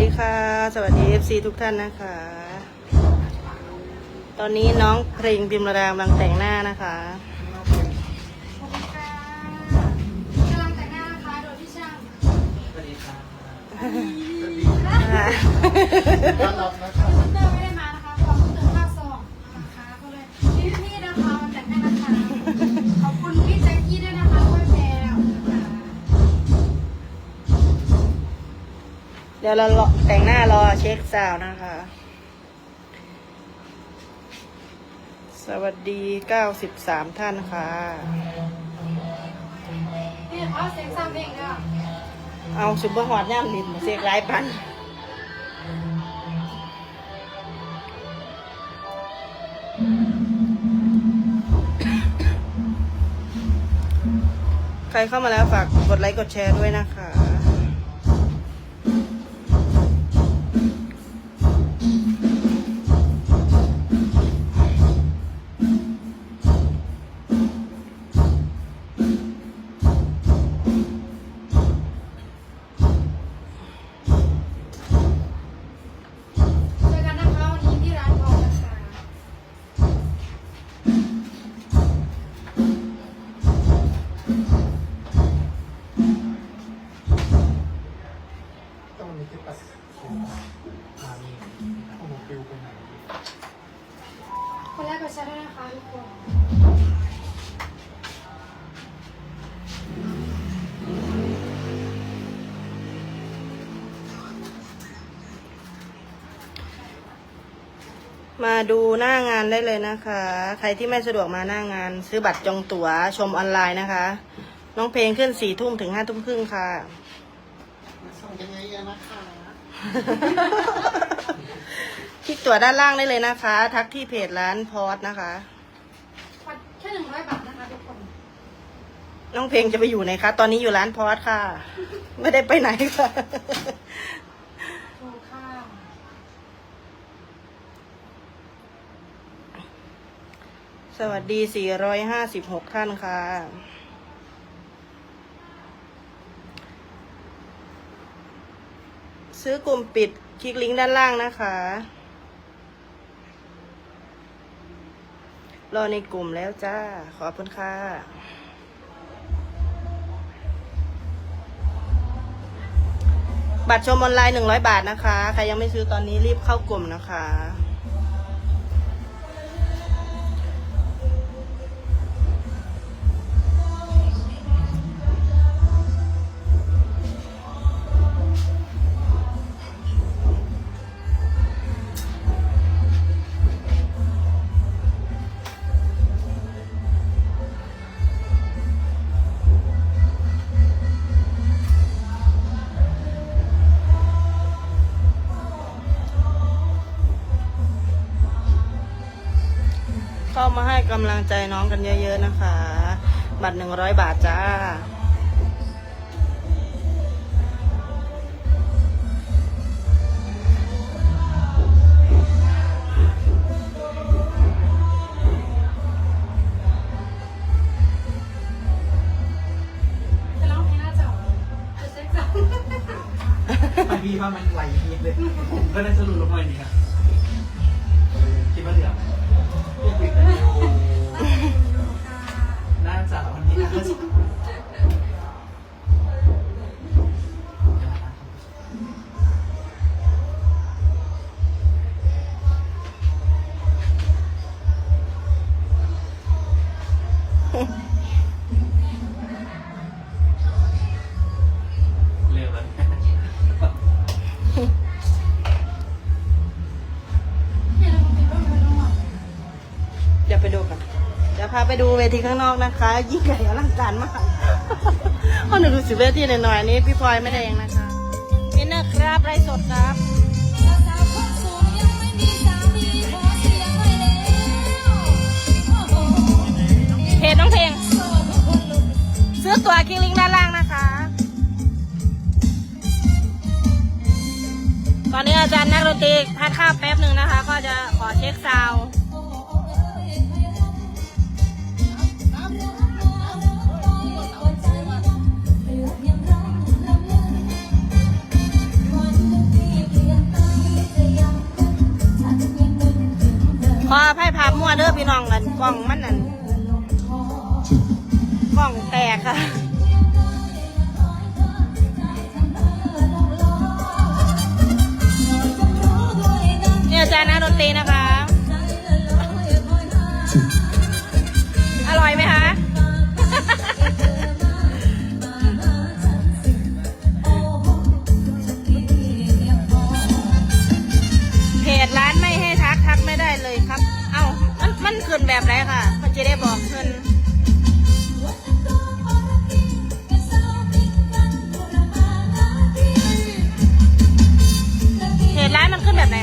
ดีค่ะ สวัสดี FC ทุกท่านนะคะ ตอนนี้น้องเพลงพิมระดากำลังแต่งหน้านะคะสวัสดีค่ะกำลังแต่งหน้านะคะโดยพี่ช่างสวัสดีครับค่ะต้อนรับนะครับคุณเตอร์ไม่ได้มานะคะเพราะคุณเตอร์ภาคสองนะคะก็เลยพี่พี่ๆนะคะมาแต่งหน้านะคะขอบคุณพี่แจ็คกี้ด้วยนะคะช่วยแพรนะคะ เดี๋ยวเรารอแต่งหน้ารอเช็คซาวน์นะคะ สวัสดี 93 ท่านค่ะ นี่เขาเสียงซ้ำเองอะเอาซุปเปอร์ฮอตย่ำลินมาเสียกหลายปัน ใครเข้ามาแล้วฝากกดไลค์กดแชร์ด้วยนะคะ มาดูหน้างานได้เลยนะคะ ใครที่ไม่สะดวกมาหน้างาน ซื้อบัตรจองตั๋วชมออนไลน์นะคะ น้องเพลงขึ้นสี่ทุ่มถึงห้าทุ่มครึ่งค่ะมาส่งยังไงกันนะคะคลิกตั๋วด้านล่างได้เลยนะคะ ทักที่เพจร้านพอสนะคะปัดแค่หนึ่งร้อยบาทนะคะทุกคน น้องเพลงจะไปอยู่ไหนคะ ตอนนี้อยู่ร้านพอสค่ะ ไม่ได้ไปไหนค่ะ ถูกค่ะ สวัสดี 456 ท่านค่ะ ซื้อกลุ่มปิดคลิกลิงก์ด้านล่างนะคะ รอในกลุ่มแล้วจ้า ขอบคุณค่ะ บัตรชมออนไลน์ 100 บาทนะคะ ใครยังไม่ซื้อตอนนี้รีบเข้ากลุ่มนะคะ กำลังใจน้องกันเยอะ ๆ นะคะ บัตรหนึ่งร้อยบาทจ้าจะร้องเพลงหน้าจอจะเซ็กซ์มันมีว่ามันไหลเงียบเลย ผมก็ได้สรุปลงมาอย่างนี้ครับคิดว่าเหลือไหมาไปดูเวทีข้างนอกนะคะ ยิ่งใหญ่อลังการมากเพราะหนูดูสิเวทีหน่อยๆนี้พี่พลอยไม่ได้เองนะคะนี่นะครับไรสดครับเพจน้องเพลง ซื้อตั๋วคลิกลิงด้านล่างนะคะ ตอนนี้อาจารย์นักดนตรีทานข้าวแป๊บหนึ่งนะคะ ก็จะขอเช็คซาวด์ ขออภัยภาพมั่วเด้อพี่น้องกันกล่องมันนั่นกล่องแตกค่ะเนี่ยอาจารย์นักดนตรีนะคะ อร่อยไหมคะ ขึ้นแบบไรค่ะมันจะได้บอกเพิ่นเหตุร้ายมันขึ้นแบบไหน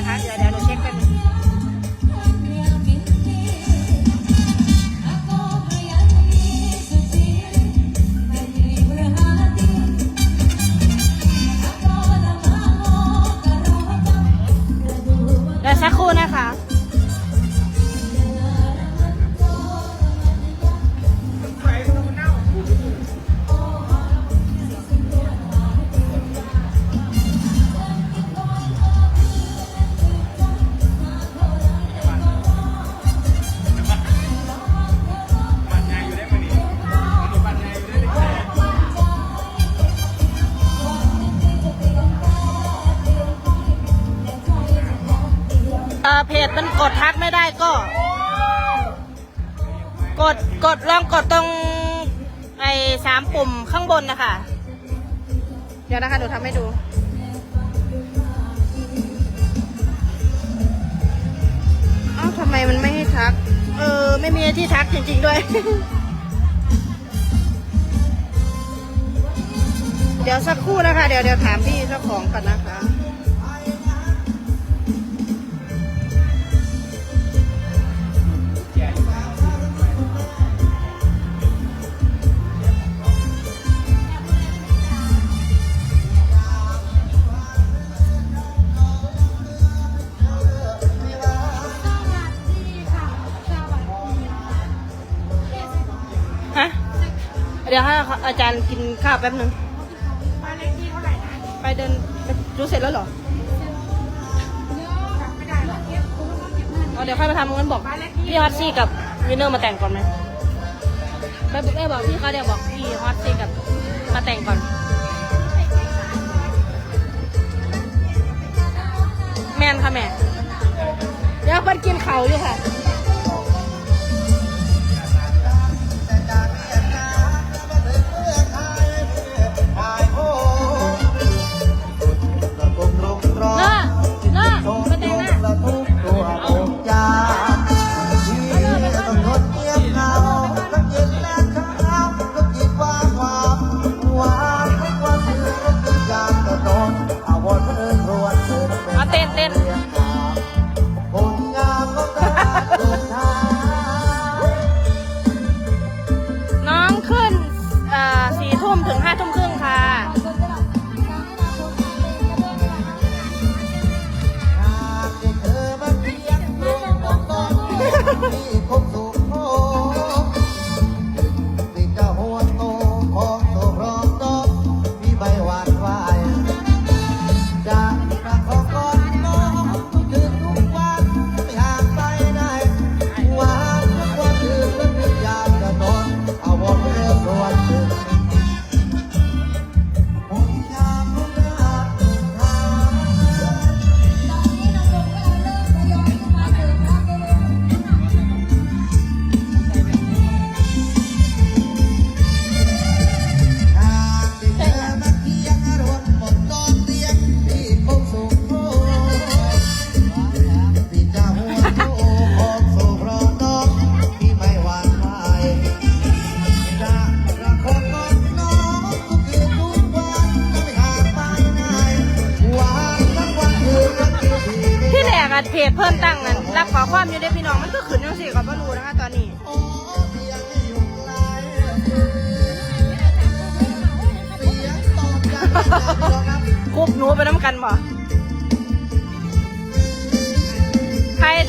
เอ่อเพจมันกดทักไม่ได้ก็ กดกดลองกดตรงไอ้สามปุ่มข้างบนนะคะ เดี๋ยวนะคะหนูทำให้ดูเอ้าทำไมมันไม่ให้ทัก เออ ไม่มีที่ทักจริง ๆ ด้วย เดี๋ยวสักครู่นะคะ เดี๋ยวเดี๋ยวถามพี่เจ้าของก่อนนะคะ ดี๋ยวให้อาจารย์กินข้าวแป๊บนึงบ้านเลขที่เท่าไหร่นะไปเดินไปดูเสร็จแล้วเหรอเยอะกลับไม่ได้แล้วเก็บคุณต้องเก็บเงินเอาเดี๋ยวค่อยไปทำงั้นบอกพี่ฮอตซี่กับวินเนอร์มาแต่งก่อนไหมไปบอกแม่บอกพี่เขาเดี๋ยวบอกพี่ฮอตซี่กับมาแต่งก่อน แมนค่ะแม่เดี๋ยวเพิ่นกินเขาวอยู่ค่ะ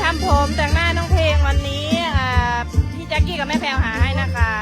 ทำผมแต่งหน้าน้องเพลงวันนี้อ่าพี่แจ็คกี้กับแม่แพลวหาให้นะคะ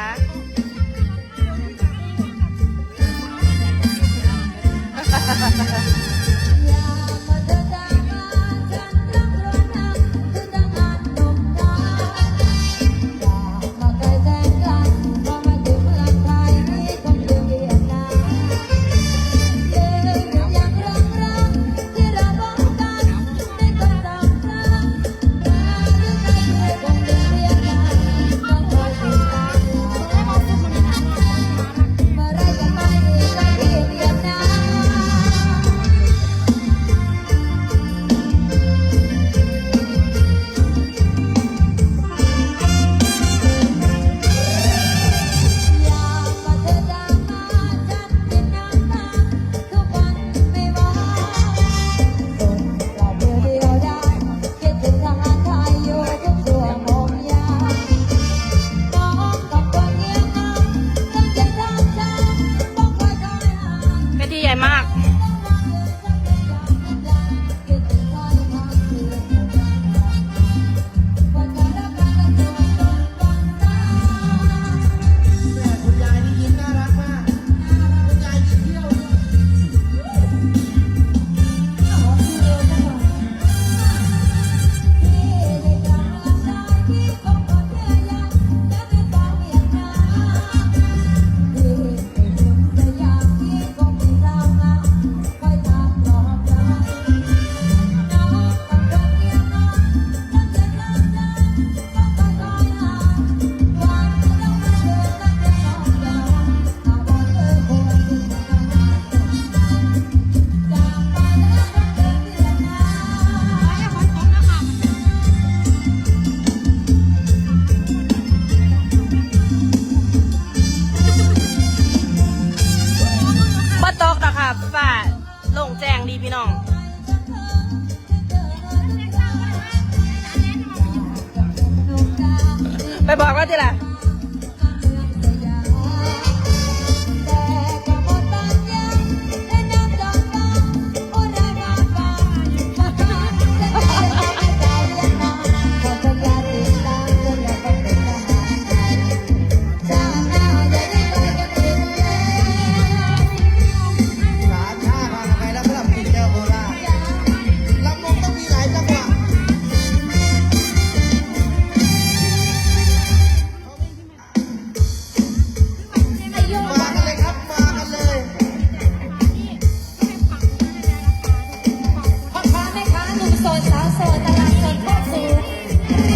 โซดสาวโสดตลาดสดแม่ปู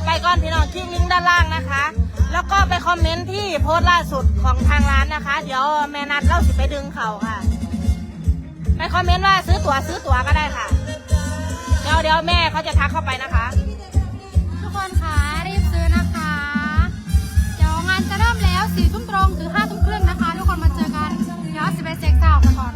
อไปก่อนพี่น้องคลิกลิงก์ด้านล่างนะคะ แล้วก็ไปคอมเมนต์ที่โพสต์ล่าสุดของทางร้านนะคะ เดี๋ยวแม่นัดเล่าสิไปดึงเขาค่ะ ไปคอมเมนต์ว่าซื้อตั๋วซื้อตั๋วก็ได้ค่ะ เดี๋ยวเดี๋ยวแม่เขาจะทักเข้าไปนะคะ ทุกคนคะรีบซื้อนะคะ เดี๋ยวงานจะเริ่มแล้วสี่ทุ่มตรงถึงห้าทุ่มครึ่งนะคะ ทุกคนมาเจอกัน เดี๋ยวสิไปเช็คข่าวกันก่อน